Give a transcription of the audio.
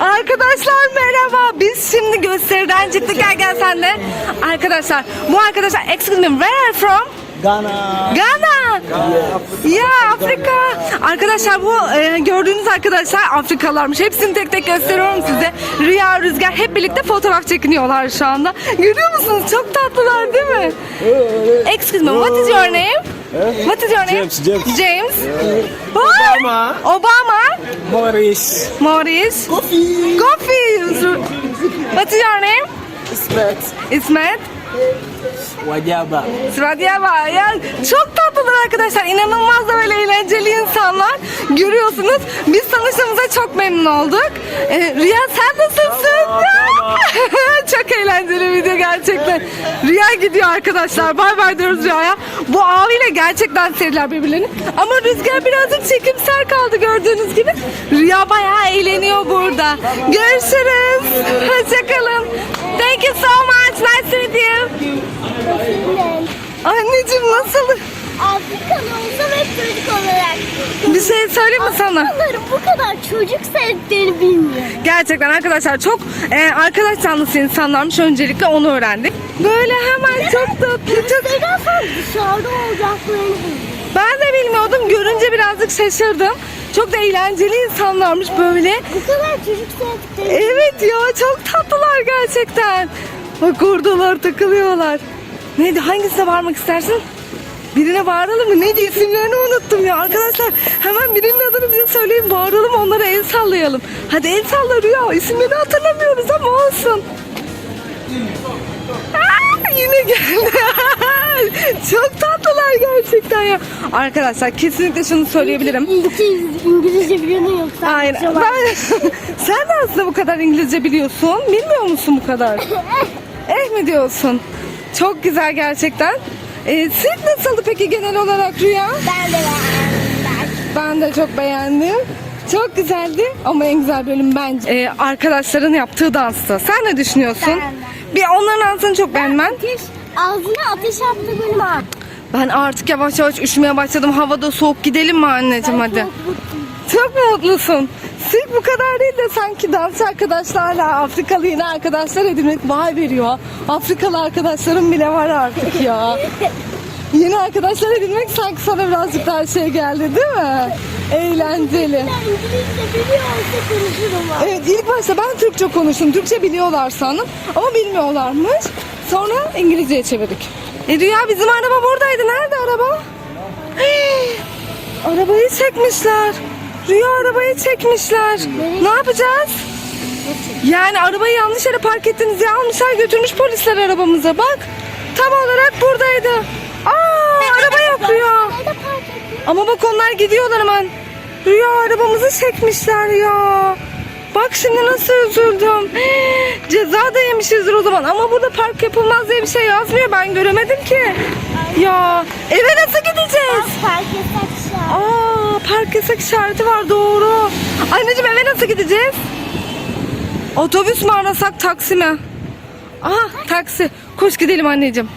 Arkadaşlar merhaba. Biz şimdi gösteriden çıktık. Gel gel sen de. Arkadaşlar bu arkadaşlar excuse me where are from? Ghana. Ghana. Ya Afrika. Arkadaşlar bu e, gördüğünüz arkadaşlar Afrikalarmış. Hepsini tek tek gösteriyorum size. Rüya, Rüzgar hep birlikte fotoğraf çekiniyorlar şu anda. Görüyor musunuz? Çok tatlılar değil mi? Excuse me, what is your name? What is your name? James, James. James. Obama. Obama. Morris. Maurice. Kofi. Coffee. What is your name? İsmet. İsmet. Wajaba. Svadyava ya çok tatlılar arkadaşlar inanılmaz da böyle eğlenceli insanlar görüyorsunuz biz tanıştığımıza çok memnun olduk ee, Rüya sen nasılsın? eğlenceli video gerçekten. Rüya gidiyor arkadaşlar. Bay bay diyoruz Rüya'ya. Bu abiyle gerçekten sevdiler birbirlerini. Ama Rüzgar birazcık çekimser kaldı gördüğünüz gibi. Rüya bayağı eğleniyor burada. Görüşürüz. Hoşçakalın. Thank you so much. Nice to meet you. Anneciğim nasıl? Afrikalı olsam hep çocuk olarak. Bir şey söyleyeyim mi sana? Afrikalıların bu kadar çocuk sevdiklerini bilmiyorum. Gerçekten arkadaşlar çok e, arkadaş canlısı insanlarmış. Öncelikle onu öğrendik. Böyle hemen çok tatlı. Çok... Seyrelsen dışarıda olacaklarını bilmiyorum. Ben de bilmiyordum. Görünce birazcık şaşırdım. Çok da eğlenceli insanlarmış böyle. Bu kadar çocuk sevdiklerini Evet ya çok tatlılar gerçekten. Bak oradalar takılıyorlar. Neydi hangisine varmak istersin? Birine bağıralım mı? Neydi isimlerini unuttum ya arkadaşlar. Hemen birinin adını bize söyleyin bağıralım onlara el sallayalım. Hadi el salla Rüya. İsimlerini hatırlamıyoruz ama olsun. Aa, yine geldi. Çok tatlılar gerçekten ya. Arkadaşlar kesinlikle şunu söyleyebilirim. İngilizce, İngilizce biliyor musun yoksa? Var. Ben, sen de aslında bu kadar İngilizce biliyorsun. Bilmiyor musun bu kadar? eh mi diyorsun? Çok güzel gerçekten. Ee, sirk nasıldı peki genel olarak Rüya? Ben de beğendim. Ben de çok beğendim. Çok güzeldi ama en güzel bölüm bence ee, arkadaşların yaptığı danstı. Sen ne düşünüyorsun? Ben de. Bir onların dansını çok beğendim. Ateş, ağzına ateş attı bölüm. Ben artık yavaş yavaş üşümeye başladım. Havada soğuk gidelim mi anneciğim hadi? Çok mu mutlusun? Sırf bu kadar değil de sanki dans arkadaşlarla Afrikalı yeni arkadaşlar edinmek vay veriyor. Afrikalı arkadaşlarım bile var artık ya. Yeni arkadaşlar edinmek sanki sana birazcık daha şey geldi değil mi? Eğlenceli. Evet ilk başta ben Türkçe konuştum. Türkçe biliyorlar sandım ama bilmiyorlarmış. Sonra İngilizceye çevirdik. E Rüya bizim araba buradaydı. Nerede araba? Arabayı çekmişler. Rüya arabayı çekmişler. Ne yapacağız? Yani arabayı yanlış yere park ettiniz diye almışlar götürmüş polisler arabamıza bak. Tam olarak buradaydı. Aa araba yok Rüya. Ama bak onlar gidiyorlar hemen. Rüya arabamızı çekmişler ya. Bak şimdi nasıl üzüldüm. Ceza da yemişizdir o zaman. Ama burada park yapılmaz diye bir şey yazmıyor. Ben göremedim ki. Ya eve nasıl park yasak işareti var doğru. Anneciğim eve nasıl gideceğiz? Otobüs mü arasak taksi mi? Aha taksi. Koş gidelim anneciğim.